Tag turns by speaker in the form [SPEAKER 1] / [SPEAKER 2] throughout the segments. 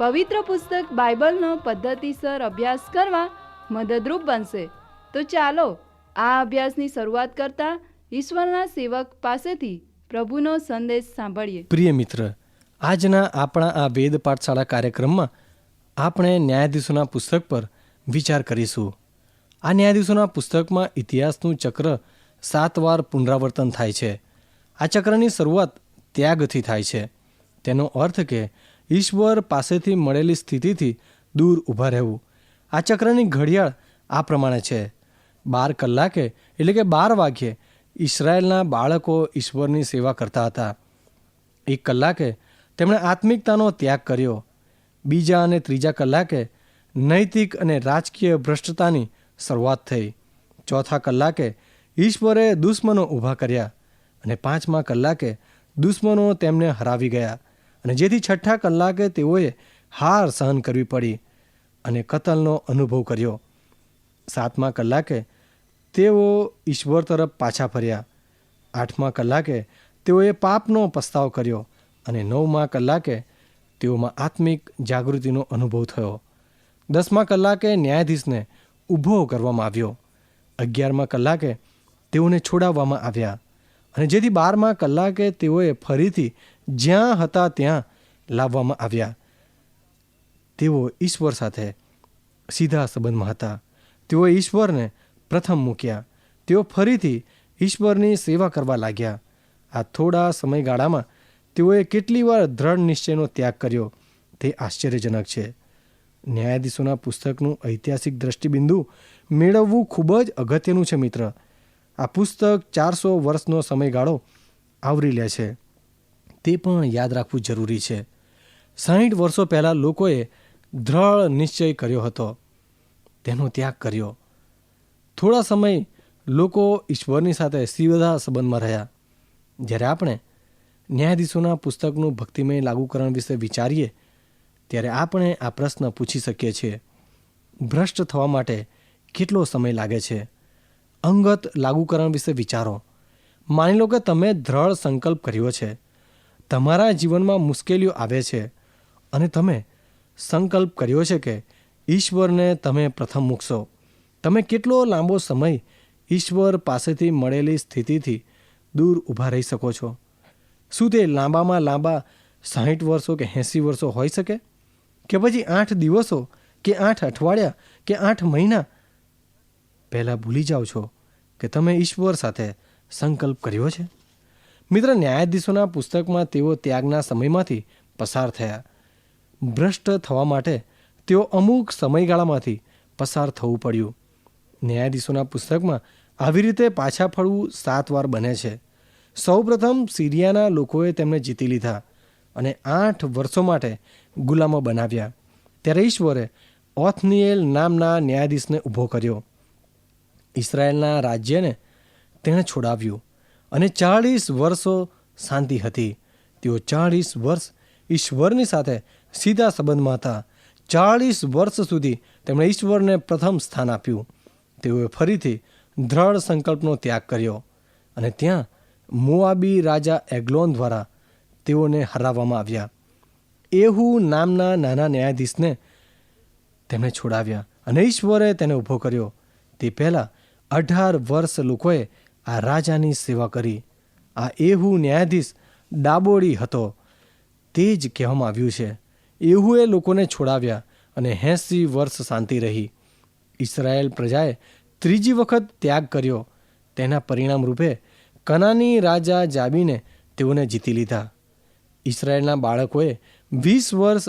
[SPEAKER 1] પવિત્ર પુસ્તક બાઇબલનો પદ્ધતિસર અભ્યાસ કરવા મદદરૂપ બનશે. તો ચાલો, આ અભ્યાસની શરૂઆત કરતા ઈશ્વરના સેવક પાસેથી પ્રભુનો સંદેશ સાંભળીએ.
[SPEAKER 2] પ્રિય મિત્ર, આજના આપણા આ વેદ પાઠશાળા કાર્યક્રમમાં આપણે ન્યાયાધીશોના પુસ્તક પર વિચાર કરીશું. આ ન્યાયાધીશોના પુસ્તકમાં ઇતિહાસનું ચક્ર સાત વાર પુનરાવર્તન થાય છે. આ ચક્રની શરૂઆત ત્યાગથી થાય છે. તેનો અર્થ કે ઈશ્વર પાસેથી મળેલી સ્થિતિથી દૂર ઊભા રહેવું. આ ચક્રની ઘડિયાળ આ પ્રમાણે છે. બાર કલાકે, એટલે કે બાર વાગ્યે ઇસરાયેલના બાળકો ઈશ્વરની સેવા કરતા હતા. એક કલાકે તેમણે આત્મિકતાનો ત્યાગ કર્યો. બીજા અને ત્રીજા કલાકે નૈતિક અને રાજકીય ભ્રષ્ટતાની શરૂઆત થઈ. ચોથા કલાકે ઈશ્વરે દુશ્મનો ઊભા કર્યા અને પાંચમા કલાકે દુશ્મનો તેમને હરાવી ગયા. અને જેથી છઠ્ઠા કલાકે તેઓએ હાર સહન કરવી પડી અને કતલનો અનુભવ કર્યો. સાતમા કલાકે તેઓ ઈશ્વર તરફ પાછા ફર્યા. આઠમા કલાકે તેઓએ પાપનો પસ્તાવ કર્યો અને નવમા કલાકે તેઓમાં આત્મિક જાગૃતિનો અનુભવ થયો. દસમા કલાકે ન્યાયાધીશને ઊભો કરવામાં આવ્યો. અગિયારમા કલાકે તેઓને છોડાવવામાં આવ્યા. અને જેથી બારમા કલાકે તેઓએ ફરીથી જ્યાં હતા ત્યાં લાવવામાં આવ્યા. તેઓ ઈશ્વર સાથે સીધા સંબંધમાં હતા. તેઓ ઈશ્વરને પ્રથમ મૂક્યા. તેઓ ફરીથી ઈશ્વરની સેવા કરવા લાગ્યા. આ થોડા સમયગાળામાં તેઓએ કેટલી વાર દ્રઢ નિશ્ચયનો ત્યાગ કર્યો તે આશ્ચર્યજનક છે. ન્યાયાધીશોના પુસ્તકનું ઐતિહાસિક દ્રષ્ટિબિંદુ મેળવવું ખૂબ જ અગત્યનું છે મિત્ર. આ પુસ્તક ચારસો વર્ષનો સમયગાળો આવરી લે છે. તે પણ યાદ રાખવું જરૂરી છે. સાહીઠ વર્ષો પહેલાં લોકોએ દ્રઢ નિશ્ચય કર્યો હતો. તેનો ત્યાગ કર્યો. થોડા સમય લોકો ઈશ્વરની સાથે સીધા સંબંધમાં રહ્યા. જ્યારે આપણે ન્યાયાધીશોના પુસ્તકનું ભક્તિમય લાગુકરણ વિશે વિચારીએ, ત્યારે આપણે આ પ્રશ્ન પૂછી શકીએ છીએ. ભ્રષ્ટ થવા માટે કેટલો સમય લાગે છે? અંગત લાગુકરણ વિશે વિચારો. માની લો કે તમે દ્રઢ સંકલ્પ કર્યો છે. તમારા જીવનમાં મુશ્કેલીઓ આવે છે અને તમે સંકલ્પ કર્યો છે કે ઈશ્વરને તમે પ્રથમ મૂકશો. તમે કેટલો લાંબો સમય ઈશ્વર પાસેથી મળેલી સ્થિતિથી દૂર ઊભા રહી શકો છો? શું તે લાંબામાં લાંબા સાહીઠ વર્ષો કે એંસી વર્ષો હોઈ શકે? કે પછી આઠ દિવસો કે આઠ અઠવાડિયા કે આઠ મહિના? પહેલાં ભૂલી જાઓ છો કે તમે ઈશ્વર સાથે સંકલ્પ કર્યો છે? મિત્ર ન્યાયાધીશોના પુસ્તકમાં તેઓ ત્યાગના સમયમાંથી પસાર થયા. ભ્રષ્ટ થવા માટે તેઓ અમુક સમયગાળામાંથી પસાર થવું પડ્યું. ન્યાયાધીશોના પુસ્તકમાં આવી રીતે પાછા ફરવું સાત વાર બને છે. સૌપ્રથમ સિરિયાના લોકોએ તેમને જીતી લીધા અને આઠ વર્ષો માટે ગુલામો બનાવ્યા. ત્યારે ઈશ્વરે ઓથનિયેલ નામના ન્યાયાધીશને ઊભો કર્યો. ઇસરાયેલના રાજ્યને તેણે છોડાવ્યું. અને ચાળીસ વર્ષો શાંતિ હતી. તેઓ ચાળીસ વર્ષ ઈશ્વરની સાથે સીધા સંબંધમાં હતા. ચાળીસ વર્ષ સુધી તેમણે ઈશ્વરને પ્રથમ સ્થાન આપ્યું. તેઓએ ફરીથી દ્રઢ સંકલ્પનો ત્યાગ કર્યો અને ત્યાં મોઆબી રાજા એગ્લોન દ્વારા તેઓને હરાવવામાં આવ્યા. એહુ નામના નાના ન્યાયાધીશને તેમણે છોડાવ્યા અને ઈશ્વરે તેને ઊભો કર્યો. તે પહેલાં અઢાર વર્ષ લોકોએ આ રાજાની સેવા કરી. આ એહુ ન્યાયાધીશ ડાબોડી હતો. તે જ કહેવામાં આવ્યું છે, એહુએ લોકોને છોડાવ્યા અને એંસી વર્ષ શાંતિ રહી. ઇસરાયેલ પ્રજાએ ત્રીજી વખત ત્યાગ કર્યો. તેના પરિણામ રૂપે કનાની રાજા જાબીને તેઓને જીતી લીધા. ઇસરાયેલના બાળકોએ વીસ વર્ષ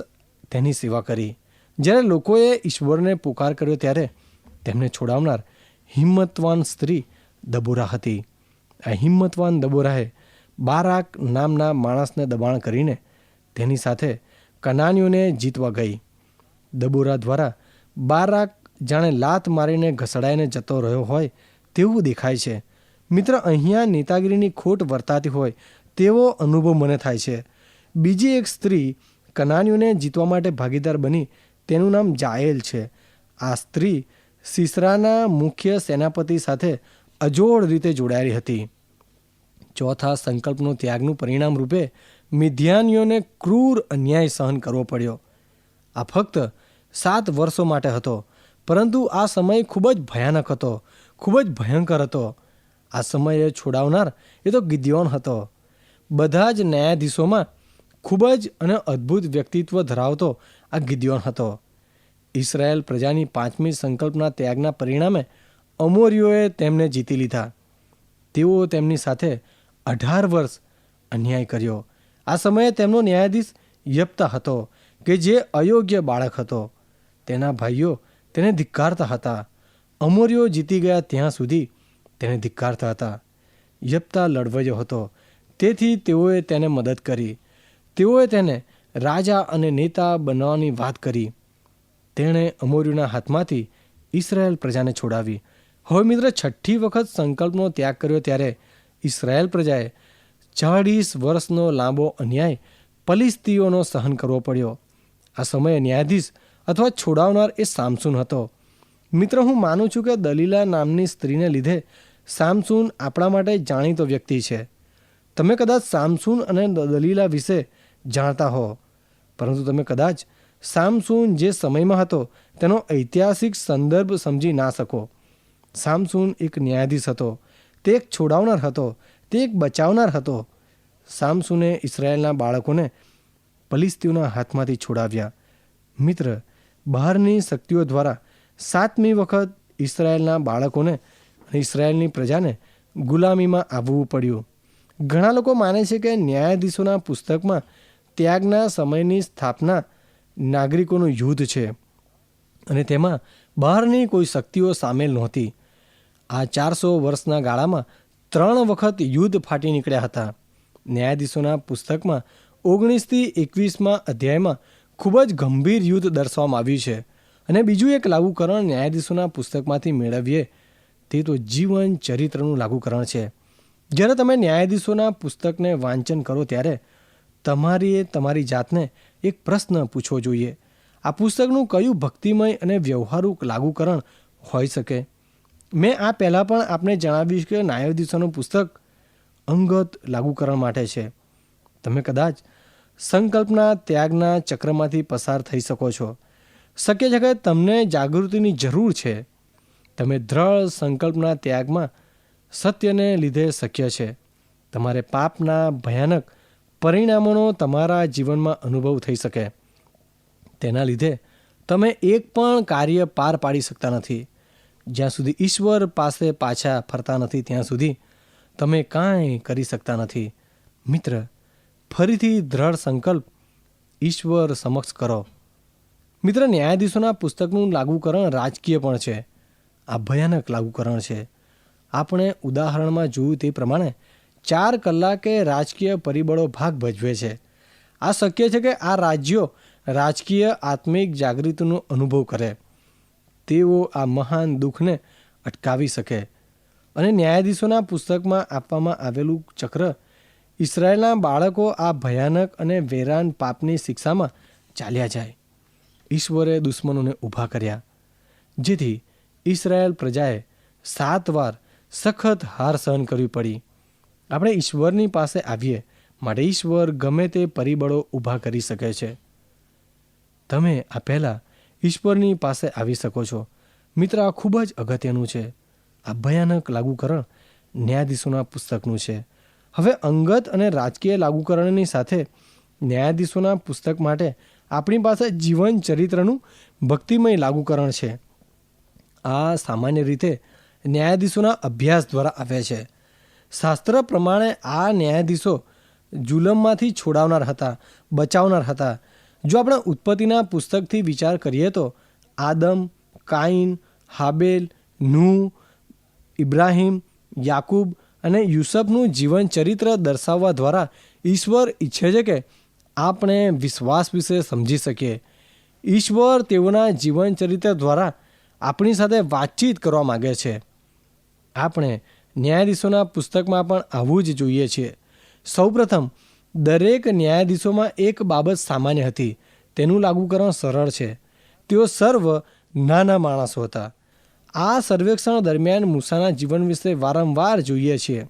[SPEAKER 2] તેની સેવા કરી. જ્યારે લોકોએ ઈશ્વરને પુકાર કર્યો ત્યારે તેમને છોડાવનાર હિંમતવાન સ્ત્રી દબોરા હતી. આ હિંમતવાન દબોરાએ બારાક નામના માણસને દબાણ કરીને તેની સાથે કનાનીઓને જીતવા ગઈ. દબોરા દ્વારા બારાક જાણે લાત મારીને ઘસડાઈને જતો રહ્યો હોય તેવું દેખાય છે. મિત્ર, અહીંયા નેતાગીરીની ખોટ વર્તાતી હોય તેવો અનુભવ મને થાય છે. બીજી એક સ્ત્રી કનાનીઓને જીતવા માટે ભાગીદાર બની તેનું નામ જાયેલ છે. આ સ્ત્રી સિસરાના મુખ્ય સેનાપતિ સાથે અજોડ રીતે જોડાયેલી હતી. ચોથા સંકલ્પનો ત્યાગનું પરિણામ રૂપે મિધ્યાનીઓને ક્રૂર અન્યાય સહન કરવો પડ્યો. આ ફક્ત સાત વર્ષો માટે હતો, પરંતુ આ સમય ખૂબ જ ભયાનક હતો, ખૂબ જ ભયંકર હતો. આ સમયે છોડાવનાર એ તો ગિદ્યોન હતો. બધા જ ન્યાયાધીશોમાં ખૂબ જ અને અદ્ભુત વ્યક્તિત્વ ધરાવતો આ ગિદ્યોન હતો. ઇસરાયેલ પ્રજાની પાંચમી સંકલ્પના ત્યાગના પરિણામે અમોરીઓએ તેમને જીતી લીધા. તેઓ તેમની સાથે અઢાર વર્ષ અન્યાય કર્યો. આ સમયે તેમનો ન્યાયાધીશ યપ્તા હતો, કે જે અયોગ્ય બાળક હતો. તેના ભાઈઓ તેને ધિક્કારતા હતા. અમોરીઓ જીતી ગયા ત્યાં સુધી તેને ધિક્કારતા હતા. યપ્તા લડવૈયો હતો. તેથી તેઓએ તેને મદદ કરી. તેઓએ તેને રાજા અને નેતા બનવાની વાત કરી. તેણે અમોરીઓના હાથમાંથી ઇસરાયેલ પ્રજાને છોડાવી. હવે મિત્ર, છઠ્ઠી વખત સંકલ્પનો ત્યાગ કર્યો ત્યારે ઇસરાયેલ પ્રજાએ ચાળીસ વર્ષનો લાંબો અન્યાય પલિસ્તીઓનો સહન કરવો પડ્યો. આ સમયે ન્યાયાધીશ અથવા છોડાવનાર એ સામસૂન હતો. મિત્ર, હું માનું છું કે દલીલા નામની સ્ત્રીને લીધે સામસૂન આપણા માટે જાણીતો વ્યક્તિ છે. તમે કદાચ સામસૂન અને દલીલા વિશે જાણતા હો. પરંતુ તમે કદાચ સામસૂન જે સમયમાં હતો તેનો ઐતિહાસિક સંદર્ભ સમજી ના શકો. સામસૂન એક ન્યાયાધીશ હતો. તે એક છોડાવનાર હતો. તે એક બચાવનાર હતો. સામસૂને ઇસરાયેલના બાળકોને પલિસ્તીઓના હાથમાંથી છોડાવ્યા. મિત્ર, બહારની શક્તિઓ દ્વારા સાતમી વખત ઇસરાયેલના બાળકોને અને ઇસરાયેલની પ્રજાને ગુલામીમાં આવવું પડ્યું. ઘણા લોકો માને છે કે ન્યાયાધીશોના પુસ્તકમાં ત્યાગના સમયની સ્થાપના નાગરિકોનું યુદ્ધ છે અને તેમાં બહારની કોઈ શક્તિઓ સામેલ નહોતી. આ ચારસો વર્ષના ગાળામાં ત્રણ વખત યુદ્ધ ફાટી નીકળ્યા હતા. ન્યાયાધીશોના પુસ્તકમાં ઓગણીસથી એકવીસમાં અધ્યાયમાં ખૂબ જ ગંભીર યુદ્ધ દર્શાવવામાં આવ્યું છે. અને બીજું એક લાગુકરણ ન્યાયાધીશોના પુસ્તકમાંથી મેળવીએ, તે તો જીવન ચરિત્રનું લાગુકરણ છે. જ્યારે તમે ન્યાયાધીશોના પુસ્તકને વાંચન કરો ત્યારે તમારીએ તમારી જાતને એક પ્રશ્ન પૂછવો જોઈએ. આ પુસ્તકનું કયું ભક્તિમય અને વ્યવહારુ લાગુકરણ હોઈ શકે? મેં આ પહેલાં પણ આપને જણાવ્યું કે ન્યાયાધીશોનું પુસ્તક અંગત લાગુકરણ માટે છે. તમે કદાચ સંકલ્પના ત્યાગના ચક્રમાંથી પસાર થઈ શકો છો. શક્ય છે કે તમને જાગૃતિની જરૂર છે. તમે દ્રઢ સંકલ્પના ત્યાગમાં સત્યને લીધે શક્ય છે. તમારે પાપના ભયાનક પરિણામોનો તમારા જીવનમાં અનુભવ થઈ શકે. તેના લીધે તમે એક પણ કાર્ય પાર પાડી શકતા નથી. જ્યાં સુધી ઈશ્વર પાસે પાછા ફરતા નથી, ત્યાં સુધી તમે કાંઈ કરી શકતા નથી. મિત્ર, ફરીથી દ્રઢ સંકલ્પ ઈશ્વર સમક્ષ કરો. મિત્ર, ન્યાયાધીશોના પુસ્તકનું લાગુકરણ રાજકીય પણ છે. આ ભયાનક લાગુકરણ છે. આપણે ઉદાહરણમાં જોયું તે પ્રમાણે ચાર કલાકે રાજકીય પરિબળો ભાગ ભજવે છે. આ શક્ય છે કે આ રાજ્યો રાજકીય, આત્મિક જાગૃતિનો અનુભવ કરે. તેઓ આ મહાન દુઃખને અટકાવી શકે. અને ન્યાયાધીશોના પુસ્તકમાં આપવામાં આવેલું ચક્ર ઇસરાયેલના બાળકો આ ભયાનક અને વેરાન પાપની શિક્ષામાં ચાલ્યા જાય. ઈશ્વરે દુશ્મનોને ઊભા કર્યા. જેથી ઇસરાયેલ પ્રજાએ સાત વાર સખત હાર સહન કરવી પડી. આપણે ઈશ્વરની પાસે આવીએ માટે ઈશ્વર ગમે તે પરિબળો ઊભા કરી શકે છે. તમે આ પહેલાં ઈશ્વરની પાસે આવી શકો છો. મિત્ર, આ ખૂબ જ અગત્યનું છે. આ ભયાનક લાગુકરણ ન્યાયાધીશોના પુસ્તકનું છે. હવે અંગત અને રાજકીય લાગુકરણની સાથે ન્યાયાધીશોના પુસ્તક માટે આપણી પાસે જીવન ચરિત્રનું ભક્તિમય લાગુકરણ છે. આ સામાન્ય રીતે ન્યાયાધીશોના અભ્યાસ દ્વારા આવે છે. શાસ્ત્ર પ્રમાણે આ ન્યાયાધીશો જુલમમાંથી છોડાવનાર હતા, બચાવનાર હતા જો આપણે ઉત્પત્તિના પુસ્તકથી વિચાર કરીએ તો આદમ કાઈન હાબેલ, નૂ, ઇબ્રાહિમ, યાકૂબ અને યુસફનું જીવન ચરિત્ર દર્શાવવા દ્વારા ઈશ્વર ઈચ્છે છે કે આપણે વિશ્વાસ વિશે સમજી શકીએ. ઈશ્વર તેઓના જીવન ચરિત્ર દ્વારા આપણી સાથે વાતચીત કરવા માગે છે. આપણે ન્યાયાધીશોના પુસ્તકમાં પણ આવવું જ જોઈએ છીએ. સૌપ્રથમ દરેક ન્યાયાધીશોમાં એક બાબત સામાન્ય હતી. તેનું લાગુ કરવા સરળ છે. તેઓ સર્વ નાના માણસો હતા. આ સર્વેક્ષણ દરમિયાન મૂસાના જીવન વિશે વારંવાર જોઈએ છીએ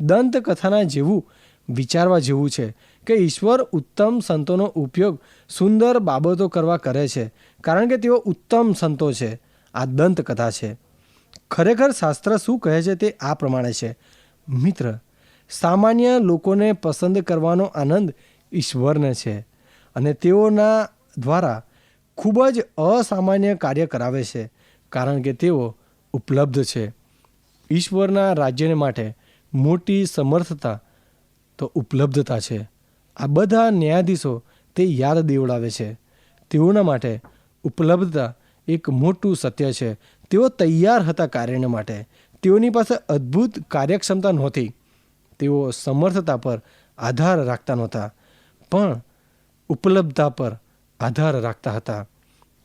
[SPEAKER 2] દંતકથાના જેવું વિચારવા જેવું છે કે ઈશ્વર ઉત્તમ સંતોનો ઉપયોગ સુંદર બાબતો કરવા કરે છે, કારણ કે તેઓ ઉત્તમ સંતો છે. આ દંતકથા છે. ખરેખર શાસ્ત્ર શું કહે છે તે આ પ્રમાણે છે. મિત્ર સામાન્ય લોકોને પસંદ કરવાનો આનંદ ઈશ્વરને છે અને તેઓના દ્વારા ખૂબ જ અસામાન્ય કાર્ય કરાવે છે કારણ કે તેઓ ઉપલબ્ધ છે. ઈશ્વરના રાજ્યને માટે મોટી સમર્થતા તો ઉપલબ્ધતા છે. આ બધા ન્યાયાધીશો તે યાદ દેવડાવે છે. તેઓના માટે ઉપલબ્ધતા એક મોટું સત્ય છે. તેઓ તૈયાર હતા કાર્યને માટે. તેઓની પાસે અદ્ભુત કાર્યક્ષમતા નહોતી. તેઓ સમર્થતા પર આધાર રાખતા નહોતા, પણ ઉપલબ્ધતા પર આધાર રાખતા હતા.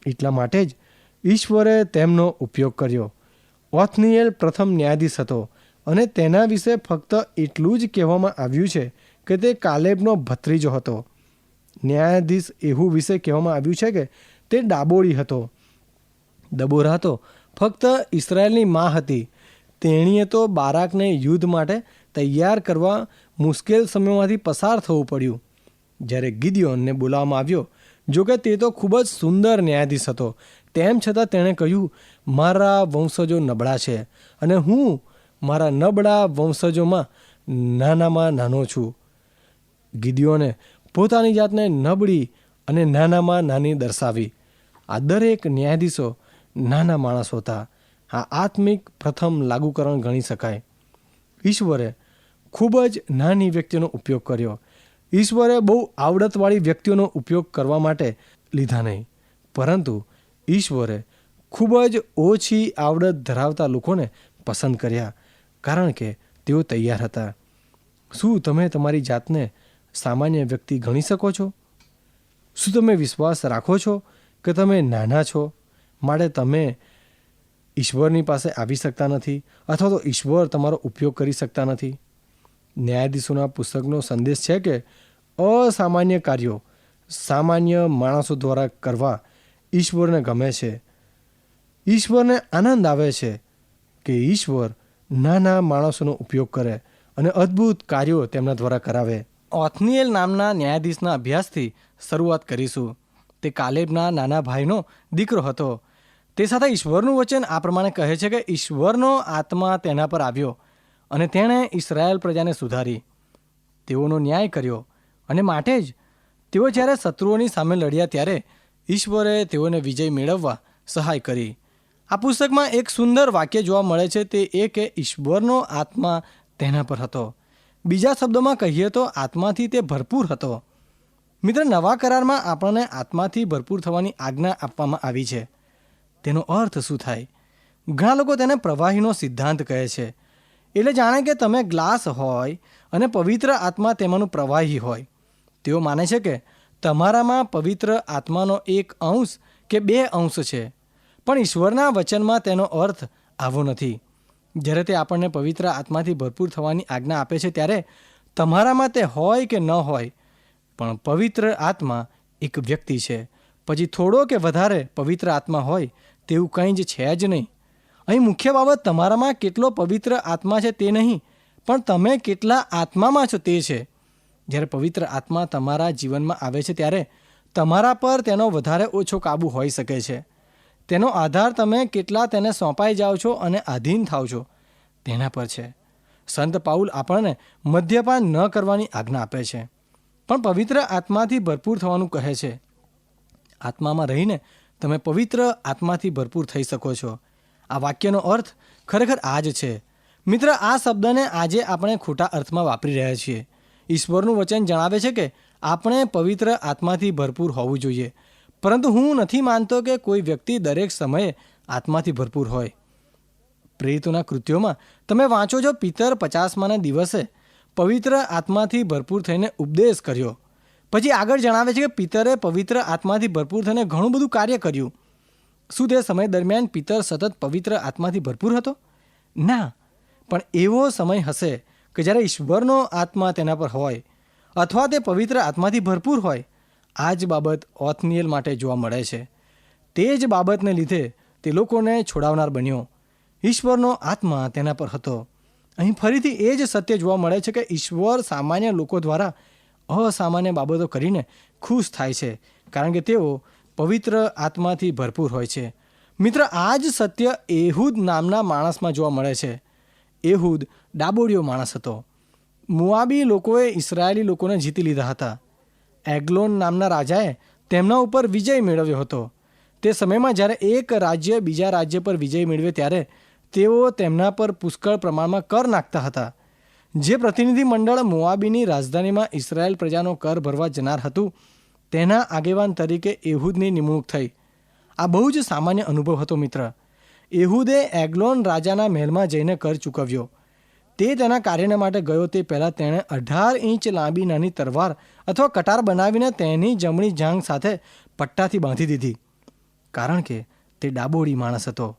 [SPEAKER 2] એટલા માટે જ ઈશ્વરે તેમનો ઉપયોગ કર્યો. ઓથનિયેલ પ્રથમ ન્યાયાધીશ હતો અને તેના વિશે ફક્ત એટલું જ કહેવામાં આવ્યું છે કે તે કાલેબનો ભત્રીજો હતો. ન્યાયાધીશ એવું વિશે કહેવામાં આવ્યું છે કે તે ડાબોળી હતો. દબોરા હતો ફક્ત ઇસરાયેલની મા હતી. તેણીએ તો બારાકને યુદ્ધ માટે તૈયાર કરવા મુશ્કેલ સમયમાંથી પસાર થવું પડ્યું. જ્યારે ગિદિયોનને બોલાવવામાં આવ્યો, જોકે તે તો ખૂબ જ સુંદર ન્યાયાધીશ હતો. તેમ છતાં તેણે કહ્યું, મારા વંશજો નબળા છે અને હું મારા નબળા વંશજોમાં નાનામાં નાનો છું. ગિદિયોને પોતાની જાતને નબળી અને નાનામાં નાની દર્શાવી. આ દરેક ન્યાયાધીશો નાના માણસો હતા. આ આત્મિક પ્રથમ લાગુકરણ ગણી શકાય. ઈશ્વરે ખૂબ જ નાની વ્યક્તિઓનો ઉપયોગ કર્યો. ઈશ્વરે બહુ આવડતવાળી વ્યક્તિઓનો ઉપયોગ કરવા માટે લીધા નહીં. પરંતુ ઈશ્વરે ખૂબ જ ઓછી આવડત ધરાવતા લોકોને પસંદ કર્યા, કારણ કે તેઓ તૈયાર હતા. શું તમે તમારી જાતને સામાન્ય વ્યક્તિ ગણી શકો છો? શું તમે વિશ્વાસ રાખો છો કે તમે નાના છો? માટે તમે ઈશ્વરની પાસે આવી શકતા નથી, અથવા તો ઈશ્વર તમારો ઉપયોગ કરી શકતા નથી? ન્યાયાધીશોના પુસ્તકનો સંદેશ છે કે અસામાન્ય કાર્યો સામાન્ય માણસો દ્વારા કરવા ઈશ્વરને ગમે છે. ઈશ્વરને આનંદ આવે છે કે ઈશ્વર નાના માણસોનો ઉપયોગ કરે અને અદ્ભુત કાર્યો તેમના દ્વારા કરાવે. ઓથનિયેલ નામના ન્યાયાધીશના અભ્યાસથી શરૂઆત કરીશું. તે કાલેબના નાના ભાઈનો દીકરો હતો. તે સાથે ઈશ્વરનું વચન આ પ્રમાણે કહે છે કે ઈશ્વરનો આત્મા તેના પર આવ્યો. અને તેણે ઇસરાયેલ પ્રજાને સુધારી. તેઓનો ન્યાય કર્યો અને માટે જ તેઓ જ્યારે શત્રુઓની સામે લડ્યા ત્યારે ઈશ્વરે તેઓને વિજય મેળવવા સહાય કરી. આ પુસ્તકમાં એક સુંદર વાક્ય જોવા મળે છે, તે એ કે ઈશ્વરનો આત્મા તેના પર હતો. બીજા શબ્દોમાં કહીએ તો આત્માથી તે ભરપૂર હતો. મિત્ર, નવા કરારમાં આપણને આત્માથી ભરપૂર થવાની આજ્ઞા આપવામાં આવી છે. તેનો અર્થ શું થાય? ઘણા લોકો તેને પ્રવાહીનો સિદ્ધાંત કહે છે. એટલે જાણે કે તમે ગ્લાસ હોય અને પવિત્ર આત્મા તેમાંનું પ્રવાહી હોય. તેઓ માને છે કે તમારામાં પવિત્ર આત્માનો એક અંશ કે બે અંશ છે, પણ ઈશ્વરના વચનમાં તેનો અર્થ આવો નથી. જ્યારે તે આપણને પવિત્ર આત્માથી ભરપૂર થવાની આજ્ઞા આપે છે ત્યારે તમારામાં તે હોય કે ન હોય, પણ પવિત્ર આત્મા એક વ્યક્તિ છે. પછી થોડો કે વધારે પવિત્ર આત્મા હોય તેવું કંઈ જ છે જ નહીં. અહીં મુખ્ય બાબત તમારામાં કેટલો પવિત્ર આત્મા છે તે નહીં, પણ તમે કેટલા આત્મામાં છો તે છે. જ્યારે પવિત્ર આત્મા તમારા જીવનમાં આવે છે ત્યારે તમારા પર તેનો વધારે ઓછો કાબુ હોઈ શકે છે. તેનો આધાર તમે કેટલા તેને સોંપાઈ જાઓ છો અને આધીન થાવ છો તેના પર છે. સંત પાઉલ આપણને મદ્યપાન ન કરવાની આજ્ઞા આપે છે, પણ પવિત્ર આત્માથી ભરપૂર થવાનું કહે છે. આત્મામાં રહીને તમે પવિત્ર આત્માથી ભરપૂર થઈ શકો છો. આ વાક્યનો અર્થ ખરેખર આ જ છે. મિત્ર, આ શબ્દને આજે આપણે ખોટા અર્થમાં વાપરી રહ્યા છીએ. ઈશ્વરનું વચન જણાવે છે કે આપણે પવિત્ર આત્માથી ભરપૂર હોવું જોઈએ. પરંતુ હું નથી માનતો કે કોઈ વ્યક્તિ દરેક સમયે આત્માથી ભરપૂર હોય. પ્રેરિતોના કૃત્યોમાં તમે વાંચો છો, પિતર પચાસમાના દિવસે પવિત્ર આત્માથી ભરપૂર થઈને ઉપદેશ કર્યો. પછી આગળ જણાવે છે કે પિતરે પવિત્ર આત્માથી ભરપૂર થઈને ઘણું બધું કાર્ય કર્યું. શું તે સમય દરમિયાન પિતર સતત પવિત્ર આત્માથી ભરપૂર હતો? ના, પણ એવો સમય હશે કે જ્યારે ઈશ્વરનો આત્મા તેના પર હોય અથવા તે પવિત્ર આત્માથી ભરપૂર હોય. આ જ બાબત ઓથનિયલ માટે જોવા મળે છે. તે જ બાબતને લીધે તે લોકોને છોડાવનાર બન્યો. ઈશ્વરનો આત્મા તેના પર હતો. અહીં ફરીથી એ જ સત્ય જોવા મળે છે કે ઈશ્વર સામાન્ય લોકો દ્વારા અસામાન્ય બાબતો કરીને ખુશ થાય છે. કારણ કે તેઓ પવિત્ર આત્માથી ભરપૂર હોય છે. મિત્ર, આ જ સત્ય એહુદ નામના માણસમાં જોવા મળે છે. એહુદ ડાબોડિયો માણસ હતો. મુઆબી લોકોએ ઇસરાયેલી લોકોને જીતી લીધા હતા. એગ્લોન નામના રાજાએ તેમના ઉપર વિજય મેળવ્યો હતો. તે સમયમાં જ્યારે એક રાજ્ય બીજા રાજ્ય પર વિજય મેળવે ત્યારે તેઓ તેમના પર પુષ્કળ પ્રમાણમાં કર નાખતા હતા. જે પ્રતિનિધિ મંડળ મોઆબીની રાજધાનીમાં ઇસરાયેલ પ્રજાનો કર ભરવા જનાર હતું તેના આગેવાન તરીકે એહુદની નિમણૂક થઈ. આ બહુ જ સામાન્ય અનુભવ હતો, મિત્ર. એહુદે એગ્લોન રાજાના મહેલમાં જઈને કર ચૂકવ્યો. તે તેના કાર્યને માટે ગયો તે પહેલાં તેણે અઢાર ઇંચ લાંબી નાની તરવાર અથવા કટાર બનાવીને તેની જમણી જાંગ સાથે પટ્ટાથી બાંધી દીધી. કારણ કે તે ડાબોડી માણસ હતો.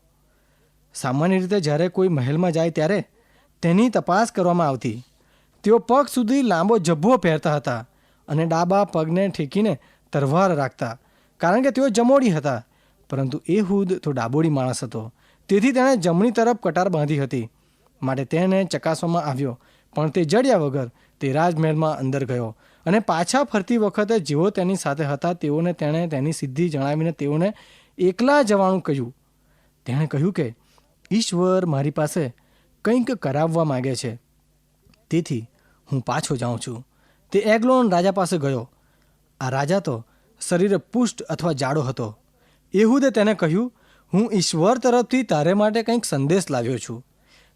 [SPEAKER 2] સામાન્ય રીતે જ્યારે કોઈ મહેલમાં જાય ત્યારે તેની તપાસ કરવામાં આવતી. તેઓ પગ સુધી લાંબો જબ્બો પહેરતા હતા. અને ડાબા પગને ઠેકીને તરવાર રાખતા, કારણ કે તેઓ જમોડી હતા. પરંતુ એ હુદ તો ડાબોડી માણસ હતો. તેથી તેણે જમણી તરફ કટાર બાંધી હતી. માટે તેને ચકાસવામાં આવ્યો, પણ તે જડ્યા વગર તે રાજમહેલમાં અંદર ગયો. અને પાછા ફરતી વખતે જેઓ તેની સાથે હતા તેઓને તેણે તેની સિદ્ધિ જણાવીને તેઓને એકલા જવાનું કહ્યું. તેણે કહ્યું કે, ઈશ્વર મારી પાસે કંઈક કરાવવા માગે છે. તેથી હું પાછો જાઉં છું. તે એગ્લોન રાજા પાસે ગયો. આ રાજા તો શરીરે પુષ્ટ અથવા જાડો હતો. એહુદે તેને કહ્યું, હું ઈશ્વર તરફથી તારે માટે કંઈક સંદેશ લાવ્યો છું.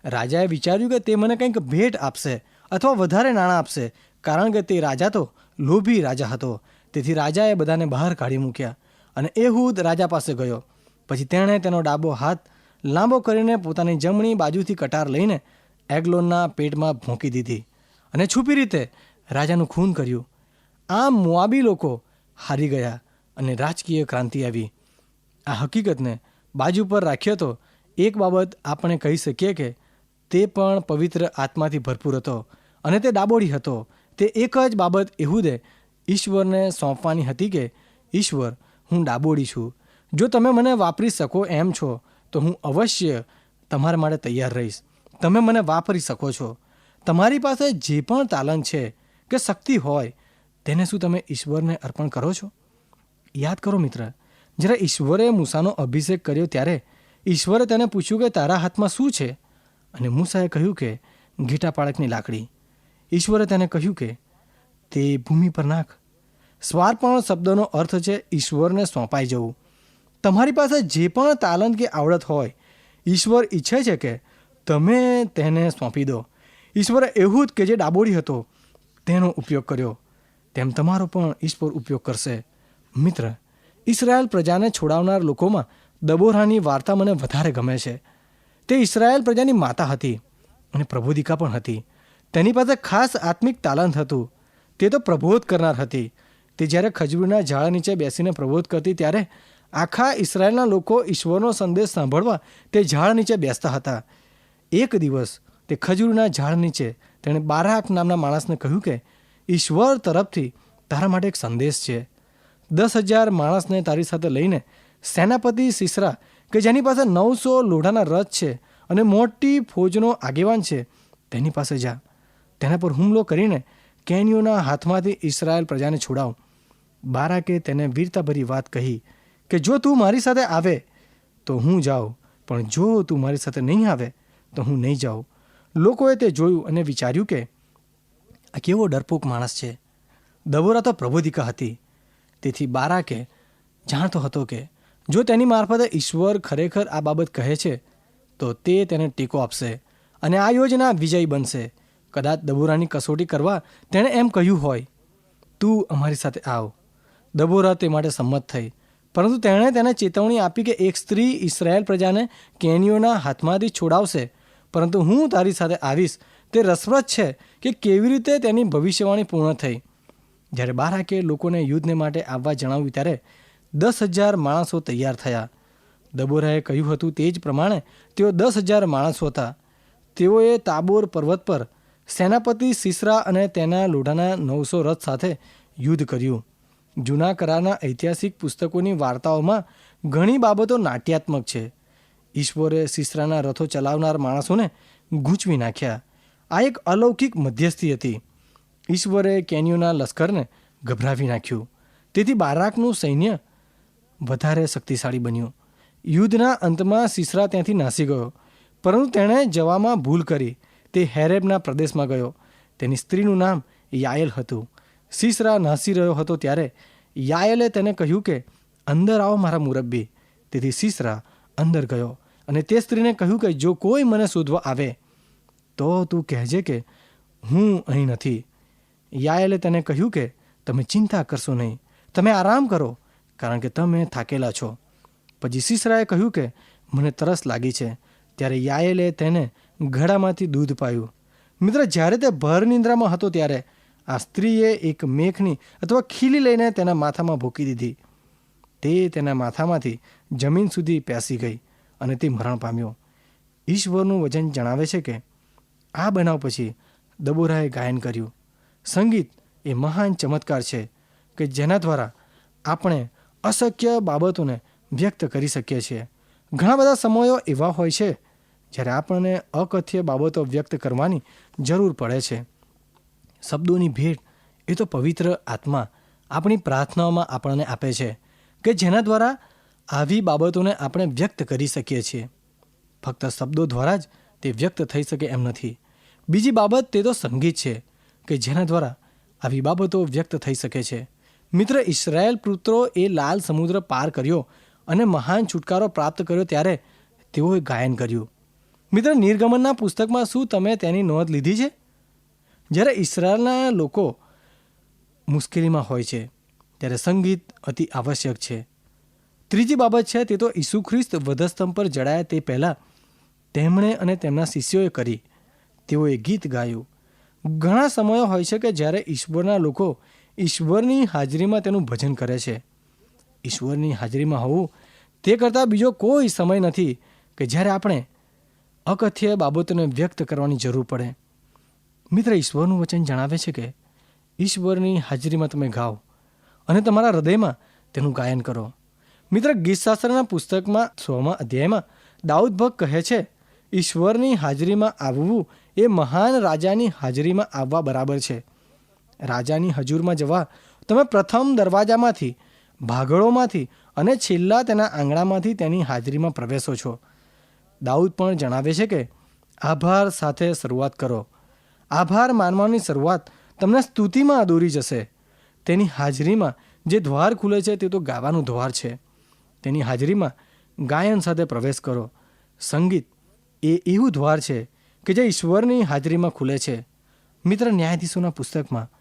[SPEAKER 2] રાજાએ વિચાર્યું કે તે મને કંઈક ભેટ આપશે અથવા વધારે નાણાં આપશે, કારણ કે તે રાજા તો લોભી રાજા હતો. તેથી રાજાએ બધાને બહાર કાઢી મૂક્યા અને એહુદ રાજા પાસે ગયો. પછી તેણે તેનો ડાબો હાથ લાંબો કરીને પોતાની જમણી બાજુથી કટાર લઈને એગ્લોનના પેટમાં ભોંકી દીધી અને છુપી રીતે રાજાનું ખૂન કર્યું. આમ મુઆબી લોકો હારી ગયા અને રાજકીય ક્રાંતિ આવી. આ હકીકતને બાજુ પર રાખ્યો તો એક બાબત આપણે કહી શકીએ કે તે પણ પવિત્ર આત્માથી ભરપૂર હતો અને તે ડાબોડી હતો. તે એક જ બાબત એહુદે ઈશ્વરને સોંપવાની હતી કે, ઈશ્વર, હું ડાબોડી છું. જો તમે મને વાપરી શકો એમ છો, તો હું અવશ્ય તમારા માટે તૈયાર રહીશ. તમે મને વાપરી શકો છો. તમારી પાસે જે પણ તાલંત છે કે શક્તિ હોય, તેને શું તમે ઈશ્વરને અર્પણ કરો છો? યાદ કરો મિત્ર, જ્યારે ઈશ્વરે મૂસાનો અભિષેક કર્યો ત્યારે ઈશ્વરે તેને પૂછ્યું કે તારા હાથમાં શું છે? અને મૂસાએ કહ્યું કે, ઘીટા પાળકની લાકડી. ઈશ્વરે તેને કહ્યું કે, તે ભૂમિ પર નાખ. સ્વાર્પણ શબ્દનો અર્થ છે ઈશ્વરને સોંપાઈ જવું. તમારી પાસે જે પણ તાલંત કે આવડત હોય, ઈશ્વર ઈચ્છે છે કે તમે તેને સોંપી દો. ઈશ્વરે એવું જ કે જે ડાબોડી હતો તેનો ઉપયોગ કર્યો. તેમ તમારો પણ ઈશ્વર ઉપયોગ કરશે. મિત્ર ઇસરાયેલ પ્રજાને છોડાવનાર લોકોમાં દબોરાની વાર્તા મને વધારે ગમે છે. તે ઇસરાયેલ પ્રજાની માતા હતી અને પ્રબોધિકા પણ હતી. તેની પાસે ખાસ આત્મિક તાલંત હતું. તે તો પ્રબોધ કરનાર હતી. તે જ્યારે ખજૂરના ઝાડ નીચે બેસીને પ્રબોધ કરતી ત્યારે આખા ઇસરાયેલના લોકો ઈશ્વરનો સંદેશ સાંભળવા તે ઝાડ નીચે બેસતા હતા. એક દિવસ તે ખજૂરના ઝાડ નીચે તેણે બારાક નામના માણસને કહ્યું કે, ઈશ્વર તરફથી તારા માટે એક સંદેશ છે. દસ હજાર માણસને તારી સાથે લઈને સેનાપતિ સિસરા, કે જેની પાસે નવસો લોઢાના રથ છે અને મોટી ફોજનો આગેવાન છે, તેની પાસે જા. તેના પર હુમલો કરીને કેન્યુના હાથમાંથી ઇસરાયેલ પ્રજાને છોડાવ. બારાકે તેને વીરતાભરી વાત કહી કે, જો તું મારી સાથે આવે, તો હું જાઉં. પણ જો તું મારી સાથે નહીં આવે, તો હું નહીં જાઉં. લોકોએ તે જોયું અને વિચાર્યું કે, આ કેવો ડરપોક માણસ છે. દબોરા તો પ્રબોધિકા હતી. તેથી બારાકે જાણતો હતો કે, જો તેની મારફતે ઈશ્વર ખરેખર આ બાબત કહે છે, તો તે તેને ટેકો આપશે અને આ યોજના વિજય બનશે. કદાચ દબોરાની કસોટી કરવા તેણે એમ કહ્યું હોય, તું અમારી સાથે આવ. દબોરા તે માટે સંમત થઈ, પરંતુ તેણે તેને ચેતવણી આપી કે એક સ્ત્રી ઇસરાયેલ પ્રજાને કેનીઓના હાથમાંથી છોડાવશે પરંતુ હું તારી સાથે આવીશ. તે રસપ્રદ છે કે કેવી રીતે તેની ભવિષ્યવાણી પૂર્ણ થઈ. જ્યારે બારાકે લોકોને યુદ્ધને માટે આવવા જણાવ્યું ત્યારે દસ હજાર માણસો તૈયાર થયા. દબોરાએ કહ્યું હતું તે જ પ્રમાણે તેઓ દસ હજાર માણસો હતા. તેઓએ તાબોર પર્વત પર સેનાપતિ સિસરા અને તેના લોઢાના નવસો રથ સાથે યુદ્ધ કર્યું. જૂના કરારના ઐતિહાસિક પુસ્તકોની વાર્તાઓમાં ઘણી બાબતો નાટ્યાત્મક છે. ઈશ્વરે સિસરાના રથો ચલાવનાર માણસોને ગૂંચવી નાખ્યા. આ એક અલૌકિક મધ્યસ્થી હતી. ઈશ્વરે કેન્યુના લશ્કરને ગભરાવી નાખ્યું. તેથી બારાકનું સૈન્ય વધારે શક્તિશાળી બન્યું. યુદ્ધના અંતમાં સિસરા ત્યાંથી નાસી ગયો. પરંતુ તેણે જવામાં ભૂલ કરી. તે હેરેબના પ્રદેશમાં ગયો. તેની સ્ત્રીનું નામ યાયલ હતું. સિસરા નાસી રહ્યો હતો ત્યારે યાયલે તેને કહ્યું કે, અંદર આવો મારા મુરબ્બી. તેથી સિસરા અંદર ગયો. અને તે સ્ત્રીને કહ્યું કે, જો કોઈ મને શોધવા આવે, તો તું કહેજે કે, હું અહીં નથી. યાયલે તેને કહ્યું કે, તમે ચિંતા કરશો નહીં. તમે આરામ કરો, કારણ કે તમે થાકેલા છો. પછી સિસરાએ કહ્યું કે, મને તરસ લાગી છે. ત્યારે યાયલે તેને ઘડામાંથી દૂધ પાયું. મિત્ર, જ્યારે તે ભર નિંદ્રામાં હતો ત્યારે આ સ્ત્રીએ એક મેખની અથવા ખીલી લઈને તેના માથામાં ભૂકી દીધી. તે તેના માથામાંથી જમીન સુધી પેસી ગઈ. અને તે મરણ પામ્યો. ઈશ્વરનું વચન જણાવે છે કે, આ બનાવ પછી દબોરાએ ગાયન કર્યું. સંગીત એ મહાન ચમત્કાર છે કે જેના દ્વારા આપણે અશક્ય બાબતોને વ્યક્ત કરી શકીએ છીએ. ઘણા બધા સમયો એવા હોય છે જ્યારે આપણને અકથ્ય બાબતો વ્યક્ત કરવાની જરૂર પડે છે. શબ્દોની ભેટ એ તો પવિત્ર આત્મા આપણી પ્રાર્થનાઓમાં આપણને આપે છે કે જેના દ્વારા આવી બાબતોને આપણે વ્યક્ત કરી શકીએ છીએ. ફક્ત શબ્દો દ્વારા જ તે વ્યક્ત થઈ શકે એમ નથી. બીજી બાબત તે તો સંગીત છે, કે જેના દ્વારા આવી બાબતો વ્યક્ત થઈ શકે છે. મિત્ર ઇસરાયેલ પુત્રો એ લાલ સમુદ્ર પાર કર્યો અને મહાન છુટકારો પ્રાપ્ત કર્યો ત્યારે તેઓએ ગાયન કર્યું. મિત્ર, નિર્ગમનના પુસ્તકમાં શું તમે તેની નોંધ લીધી છે? જ્યારે ઇસરાયેલના લોકો મુશ્કેલીમાં હોય છે, ત્યારે સંગીત અતિ આવશ્યક છે. ત્રીજી બાબત છે, તે તો ઈસુ ખ્રિસ્ત વધસ્તંભ પર જડાયા તે પહેલાં તેમણે અને તેમના શિષ્યોએ કરી. તેઓએ ગીત ગાયું. ઘણા સમયો હોય છે કે જ્યારે ઈશ્વરના લોકો ઈશ્વરની હાજરીમાં તેનું ભજન કરે છે. ઈશ્વરની હાજરીમાં હોવું તે કરતાં બીજો કોઈ સમય નથી કે જ્યારે આપણે અકથ્ય બાબતોને વ્યક્ત કરવાની જરૂર પડે. મિત્ર, ઈશ્વરનું વચન જણાવે છે કે ઈશ્વરની હાજરીમાં તમે ગાઓ અને તમારા હૃદયમાં તેનું ગાયન કરો. મિત્ર ગીતશાસ્ત્રના પુસ્તકમાં સોમા અધ્યાયમાં દાઉદ ભક્ત કહે છે, ઈશ્વરની હાજરીમાં આવવું એ મહાન રાજાની હાજરીમાં આવવા બરાબર છે. રાજાની હજુરમાં જવા તમે પ્રથમ દરવાજામાંથી, ભાગળોમાંથી અને છેલ્લા તેના આંગણામાંથી તેની હાજરીમાં પ્રવેશો છો. દાઉદ પણ જણાવે છે કે, આભાર સાથે શરૂઆત કરો. આભાર માનવાની શરૂઆત તમને સ્તુતિમાં દોરી જશે. તેની હાજરીમાં જે દ્વાર ખુલે છે તે તો ગાવાનું દ્વાર છે. તેની હાજરીમાં ગાયન સાથે પ્રવેશ કરો. સંગીત એ એવું દ્વાર છે કે જે ઈશ્વરની હાજરીમાં ખુલે છે. મિત્ર ન્યાયાધીશોના પુસ્તકમાં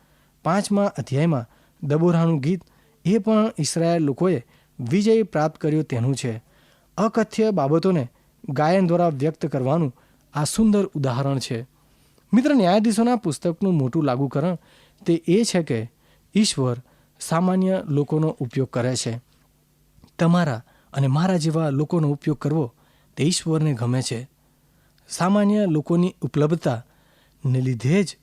[SPEAKER 2] પાંચમા અધ્યાયમાં દબોરાનું ગીત એ પણ ઇસરાયેલ લોકોએ વિજય પ્રાપ્ત કર્યો તેનું છે. અકથ્ય બાબતોને ગાયન દ્વારા વ્યક્ત કરવાનું આ સુંદર ઉદાહરણ છે. મિત્ર ન્યાયાધીશોના પુસ્તકનું મોટું લાગુકરણ તે એ છે કે ઈશ્વર સામાન્ય લોકોનો ઉપયોગ કરે છે. તમારા અને મારા જેવા લોકોનો ઉપયોગ કરવો તે ઈશ્વરને ગમે છે. સામાન્ય લોકોની ઉપલબ્ધતાને લીધે જ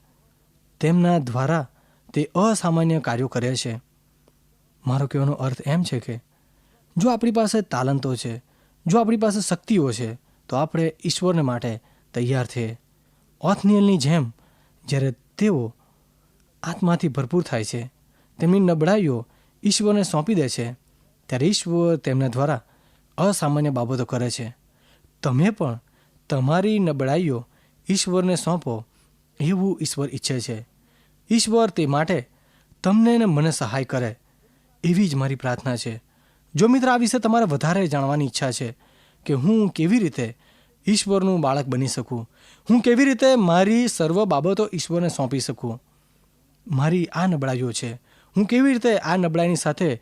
[SPEAKER 2] તેમના દ્વારા તે અસામાન્ય કાર્યો કરે છે. મારો કહેવાનો અર્થ એમ છે કે, જો આપણી પાસે તાલંતો છે, જો આપણી પાસે શક્તિઓ છે, તો આપણે ઈશ્વરને માટે તૈયાર થઈએ. ઓથનિયલની જેમ જ્યારે તેઓ આત્માથી ભરપૂર થાય છે, તેમની નબળાઈઓ ઈશ્વરને સોંપી દે છે. ત્યારે ઈશ્વર તેમના દ્વારા અસામાન્ય બાબતો કરે છે. તમે પણ તમારી નબળાઈઓ ઈશ્વરને સોંપો એવું ઈશ્વર ઈચ્છે છે. ઈશ્વર તે માટે તમને ને મને સહાય કરે એવી જ મારી પ્રાર્થના છે. જો મિત્ર, આ વિશે તમારે વધારે જાણવાની ઈચ્છા છે કે હું કેવી રીતે ઈશ્વરનું બાળક બની શકું? હું કેવી રીતે મારી સર્વ બાબતો ઈશ્વરને સોંપી શકું? મારી આ નબળાઈઓ છે. હું કેવી રીતે આ નબળાઈની સાથે